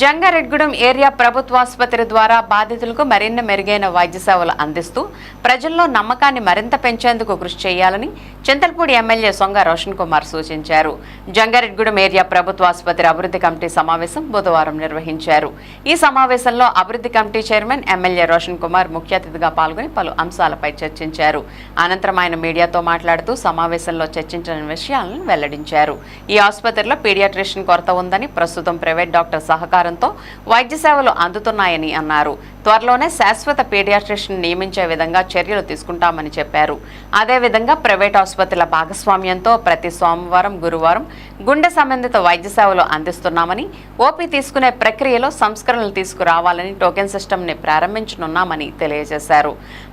Jangareddygudem area ప్రభుత్వాసుపత్రి ద్వారా బాధితులకు మరిన్ని మెరుగైన వైద్య సేవలు అందిస్తూ ప్రజల్లో నమ్మకాన్ని మరింత పెంచేందుకు కృషి చేయాలని చింతల్పూడి ఎమ్మెల్యే సొంగ రోషన్ కుమార్ సూచించారు. జంగారెడ్గూడెం ఏరియా ప్రభుత్వాసుపత్రి అభివృద్ధి కమిటీ సమావేశం బుధవారం నిర్వహించారు. ఈ సమావేశంలో అభివృద్ధి committee chairman MLA Roshan Kumar ముఖ్య అతిథిగా పాల్గొని పలు అంశాలపై చర్చించారు. అనంతరం ఆయన మీడియాతో మాట్లాడుతూ సమావేశంలో చర్చించిన విషయాలను వెల్లడించారు. ఈ ఆసుపత్రిలో పీడియాట్రిషియన్ కొరత ఉందని ప్రస్తుతం ప్రైవేట్ డాక్టర్ సహకారంతో వైద్య సేవలు అందుతున్నాయని అన్నారు. త్వరలోనే శాశ్వత పీడియాట్రిషన్ నియమించే విధంగా చర్యలు తీసుకుంటామని చెప్పారు. అదేవిధంగా ప్రైవేట్ ఆసుపత్రుల భాగస్వామ్యంతో ప్రతి సోమవారం గురువారం గుండె సంబంధిత వైద్య సేవలు అందిస్తున్నామని ఓపీ తీసుకునే ప్రక్రియలో సంస్కరణలు తీసుకురావాలని టోకెన్ సిస్టమ్ని ప్రారంభించనున్నామని తెలియజేశారు.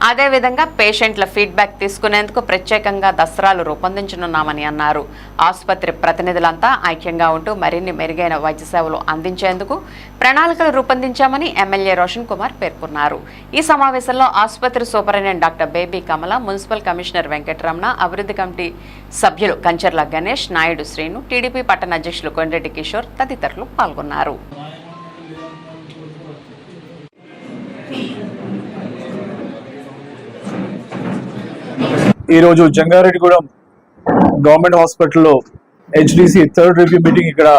అదేవిధంగా పేషెంట్ల ఫీడ్బ్యాక్ తీసుకునేందుకు ప్రత్యేకంగా దసరాలు రూపొందించనున్నామని అన్నారు. ఆసుపత్రి ప్రతినిధులంతా ఐక్యంగా ఉంటూ మరిన్ని మెరుగైన వైద్య సేవలు అందించేందుకు ప్రణాళికలు రూపొందించామని ఎమ్మెల్యే రోషన్ కుమార్ పేర్కొన్నారు. ఈ సమావేశంలో ఆసుపత్రి superintendent doctor baby Kamala municipal commissioner Venkataramana అభివృద్ధి కమిటీ సభ్యులు కంచర్ల గణేష్ నాయుడు శ్రీను టీడీపీ పట్టణ అధ్యక్షులు కొండ్రెడ్డి కిషోర్ తదితరులు పాల్గొన్నారు. ఈరోజు జంగారెడ్డిగూడెం గవర్నమెంట్ హాస్పిటల్లో హెచ్డిసి థర్డ్ రివ్యూ మీటింగ్ ఇక్కడ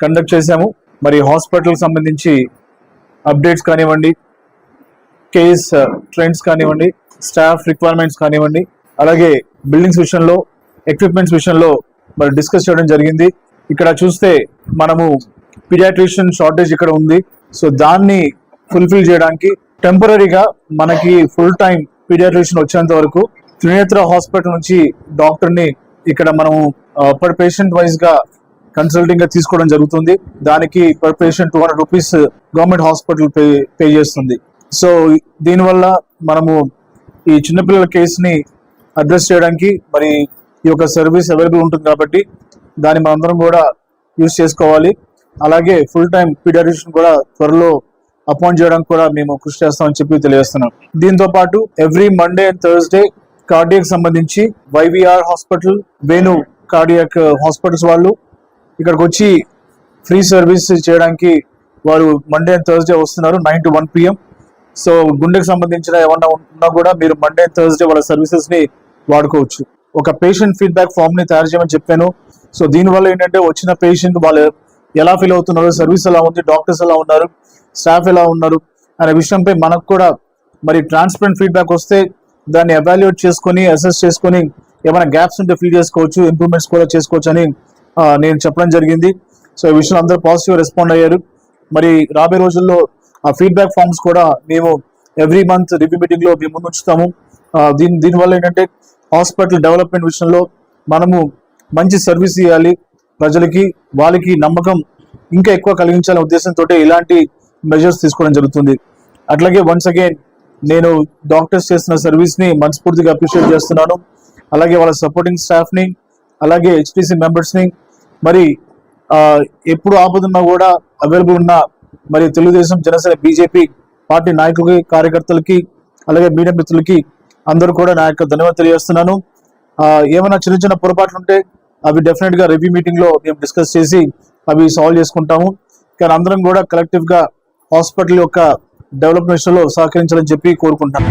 కండక్ట్ చేశాము. మరి హాస్పిటల్ సంబంధించి అప్డేట్స్ కానివ్వండి కేస్ ట్రెండ్స్ uh, కానివ్వండి స్టాఫ్ రిక్వైర్మెంట్స్ కానివ్వండి అలాగే బిల్డింగ్స్ విషయంలో ఎక్విప్మెంట్స్ విషయంలో మరి డిస్కస్ చేయడం జరిగింది. ఇక్కడ చూస్తే మనము పిడియాట్రిషియన్ షార్టేజ్ ఇక్కడ ఉంది. సో దాన్ని ఫుల్ఫిల్ చేయడానికి టెంపరీగా మనకి ఫుల్ టైం పీడియాట్రిషియన్ వచ్చేంత వరకు త్రినేత్ర హాస్పిటల్ నుంచి డాక్టర్ని ఇక్కడ మనము పర్ పేషెంట్ వైజ్గా కన్సల్టింగ్గా తీసుకోవడం జరుగుతుంది. దానికి per patient two hundred rupees government hospital pay pay చేస్తుంది. సో దీనివల్ల మనము ఈ చిన్నపిల్లల కేసుని అడ్రస్ చేయడానికి మరి ఈ యొక్క సర్వీస్ అవైలబుల్ ఉంటుంది కాబట్టి దాన్ని మనందరం కూడా యూజ్ చేసుకోవాలి. అలాగే ఫుల్ టైం పీడియాట్రిషియన్ కూడా త్వరలో అపాయింట్ చేయడానికి కూడా మేము కృషి చేస్తామని చెప్పి తెలియజేస్తున్నాం. దీంతో పాటు every Monday and Thursday cardiac సంబంధించి YVR hospital Venu cardiac hospitals వాళ్ళు ఇక్కడికి వచ్చి ఫ్రీ సర్వీస్ చేయడానికి వారు మండే అండ్ థర్స్డే వస్తున్నారు nine to one PM so గుండెకి సంబంధించిన ఏమన్నా ఉన్నా కూడా మీరు మండే అండ్ థర్స్డే వాళ్ళ సర్వీసెస్ని వాడుకోవచ్చు. ఒక పేషెంట్ ఫీడ్బ్యాక్ ఫామ్ని తయారు చేయమని చెప్పాను. సో దీనివల్ల ఏంటంటే వచ్చిన పేషెంట్ వాళ్ళు ఎలా ఫీల్ అవుతున్నారు సర్వీస్ ఎలా ఉంది డాక్టర్స్ ఎలా ఉన్నారు స్టాఫ్ ఎలా ఉన్నారు అనే విషయంపై మనకు కూడా మరి ట్రాన్స్పరెంట్ ఫీడ్బ్యాక్ వస్తే దాన్ని ఎవాల్యుయేట్ చేసుకొని అసెస్ చేసుకొని ఏమైనా గ్యాప్స్ ఉంటే ఫిల్ చేసుకోవచ్చు ఇంప్రూవ్మెంట్స్ కూడా చేసుకోవచ్చు అని నేను చెప్పడం జరిగింది. సో ఈ విషయంలో అందరూ పాజిటివ్ రెస్పాండ్ అయ్యారు. మరి రాబోయే రోజుల్లో ఆ ఫీడ్బ్యాక్ ఫామ్స్ కూడా మేము ఎవ్రీ మంత్ రివ్యూ మీటింగ్లో మేము ముందు ఉంచుతాము. దీని దీనివల్ల ఏంటంటే హాస్పిటల్ డెవలప్మెంట్ విషయంలో మనము మంచి సర్వీస్ ఇవ్వాలి ప్రజలకి వాళ్ళకి నమ్మకం ఇంకా ఎక్కువ కలిగించాలనే ఉద్దేశంతో ఇలాంటి మెజర్స్ తీసుకోవడం జరుగుతుంది. అట్లాగే వన్స్ అగైన్ నేను డాక్టర్స్ చేసిన సర్వీస్ని మనస్ఫూర్తిగా అప్రిషియేట్ చేస్తున్నాను. అలాగే వాళ్ళ సపోర్టింగ్ స్టాఫ్ని అలాగే హెచ్పిసి మెంబర్స్ని మరి ఎప్పుడు ఆపదున్నా కూడా అవైలబుల్ ఉన్న మరి తెలుగుదేశం జనసేన బీజేపీ పార్టీ నాయకులకి కార్యకర్తలకి అలాగే మీడియా మిత్రులకి అందరూ కూడా నా యొక్క ధన్యవాదాలు తెలియజేస్తున్నాను. ఏమైనా చిన్న చిన్న పొరపాట్లు ఉంటే అవి డెఫినెట్గా రివ్యూ మీటింగ్లో మేము డిస్కస్ చేసి అవి సాల్వ్ చేసుకుంటాము. కానీ అందరం కూడా కలెక్టివ్గా హాస్పిటల్ యొక్క డెవలప్మెంట్లో సహకరించాలని చెప్పి కోరుకుంటాను.